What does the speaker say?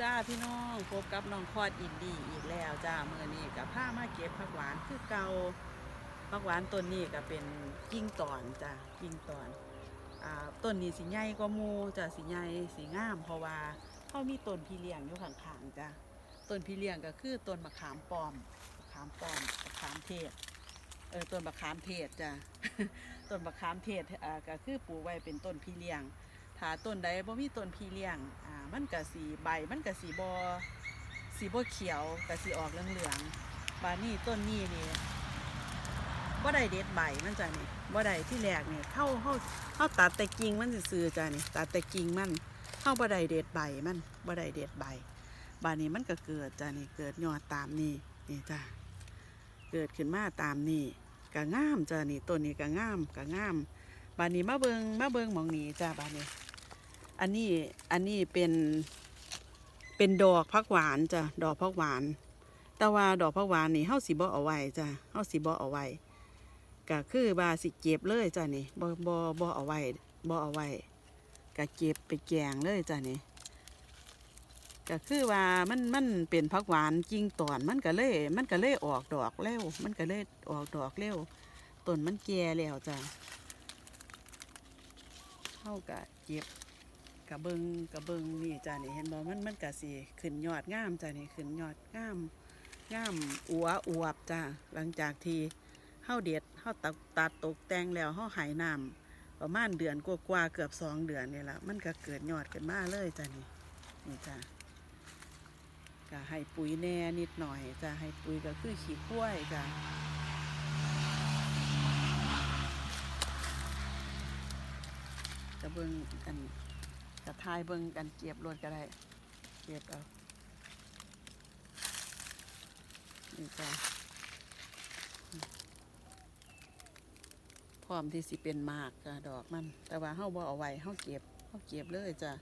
จ้าพี่น้องพบกับน้องคอดอินดีอีกแล้วจ้าเมื่อนี้กับผ้ามาเก็บผักหวานคือเก่าผักหวานต้นนี้ก็เป็นกิ่งตอนจ้ากิ่งตอนอ่าต้นนี้สีใหญ่กว่ามูจ้าสีใหญ่สีงาม เพราะว่าเขามีต้นพี่เลี้ยงอยู่ข้างๆจ้าต้นพี่เลี้ยงก็คือต้นมะขามปอมมะขามปอมมะขามเทศเออต้นมะขามเทศจ้าต้นมะขามเทศอ่าก็คือปลูกไว้เป็นต้นพี่เลี้ยง ถ้าต้นใดบ่มีต้นพี่เลี้ยงอ่ามันก็สีใบมันก็สีบ่สีบ่เขียวก็สีออกเหลืองๆบานนี้ต้นนี้นี่บ่ได้เด็ดใบมันจ้ะนี่บ่ได้ที่แรกนี่เข้าเฮาเฮาตัดแต่กิ่งมันซื่อจ้ะนี่ตัดแต่กิ่งมันเฮาบ่ได้เด็ดใบมันบ่ได้เด็ดใบบานนี้มันก็เกิดจ้ะนี่เกิดยอดตามนี่นี่จ้ะเกิดขึ้นมาตามนี่ก็งามจ้ะนี่ต้นนี้ก็งามก็งามบานนี้มาเบิงมาเบิงมองนี้จ้าบานนี้ อันนี้อันนี้เป็นเป็นดอกพักหวานจ้ะดอกพักหวาน แต่ว่าดอกพักหวานนี่เฮาสิบ่เอาไว้จ้ะเฮาสิบ่เอาไว้ก็คือว่าสิเก็บเลยจ้ะนี่บ่บ่บ่เอาไว้บ่เอาไว้ก็เก็บไปแกงเลยจ้ะนี่ก็คือว่ามันมันเป็นพักหวานจริงตอนมันก็เลยมันก็เลยออกดอกเร็วมันก็เลยออกดอกเร็วต้นมันแก่แล้วจ้ะเข้ากะเก็บ กะเบิงกะเบิงนี่จ้านี่เห็นบ่มันมันกะสีขึ้นยอดงามจ้านี่ขึ้นยอดงามงามอัวอวบจ้าหลังจากที่เฮาเด็ดเฮาตัดตัดตกแต่งแล้วเฮาหายน้ำประมาณเดือนกว่าๆเกือบสองเดือนนี่ละมันก็เกิดยอดขึ้นมาเลยจ้านี่นี่จ้ากะให้ปุ๋ยแน่นิดหน่อยจ้าให้ปุ๋ยก็คือขี้ข้วยจ้ากระเบิงกัน ทายเบิงกันเก็บรถก็ได้ เก็บเอานี่จ้ะพร้อมที่สิเป็นหมากจ้ะดอกมัน แต่ว่าเฮาบ่เอาไว้เฮาเก็บเฮาเก็บเลยจ้ะ